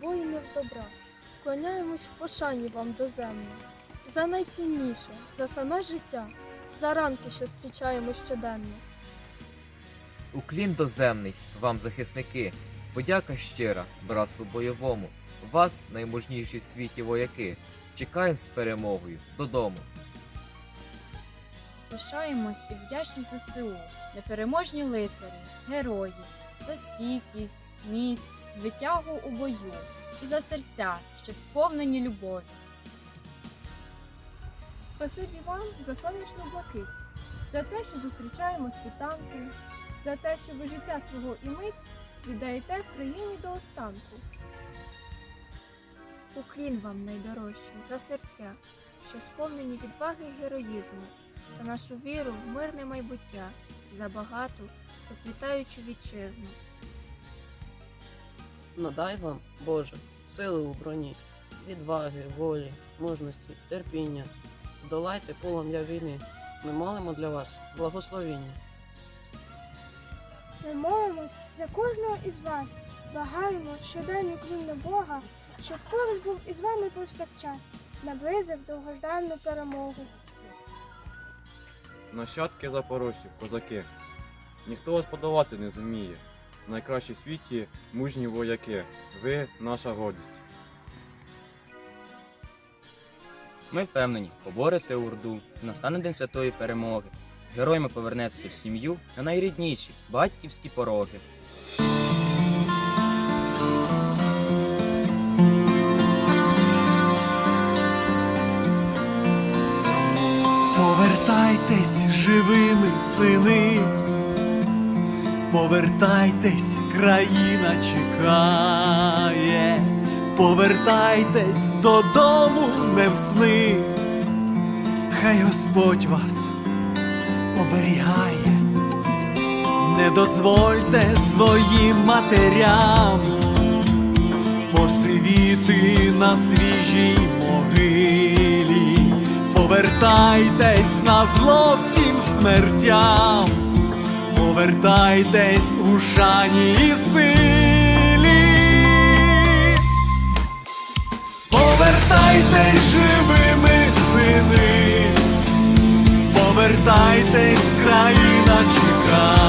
воїнів добра, вклоняємось в пошані вам доземно. За найцінніше, за саме життя, за ранки, що зустрічаємо щоденно. Уклін доземний, вам, захисники, подяка щира, братству бойовому. Вас, наймужніші в світі вояки, чекаємо з перемогою додому. Пишаємось і вдячні ЗСУ, непереможні лицарі, герої, за стійкість, міць, звитягу у бою і за серця, що сповнені любові. Спасибі вам за сонячну блакить, за те, що зустрічаємо світанки, за те, що ви життя свого і мить віддаєте в країні до останку. Уклін вам найдорожчий за серця, що сповнені відваги й героїзму, та нашу віру в мирне майбуття, за багату, процвітаючу вітчизну. Надай вам, Боже, сили у броні, відваги, волі, мужності, терпіння. Здолайте полум'я війни. Ми молимо для вас благословіння. Ми молимось за кожного із вас, благаємо щоденну клін Бога, щоб поруч був із вами повсякчас, наблизив довгождану перемогу. Нащадки запорожців, козаки. Ніхто вас подолати не зуміє. Найкращі в світі мужні вояки. Ви наша гордість. Ми впевнені, поборете Урду, настане день святої перемоги. Героями повернетеся в сім'ю на найрідніші батьківські пороги. Повертайтесь живими, сини, повертайтесь, країна чекає, повертайтесь додому не в сни, хай Господь вас оберігає, не дозвольте своїм матерям посивіти на свіжій могилі, повертайтесь на зло всім смертям, повертайтесь у шані і силі, повертайтесь живими сини, повертайтесь, країна чекає.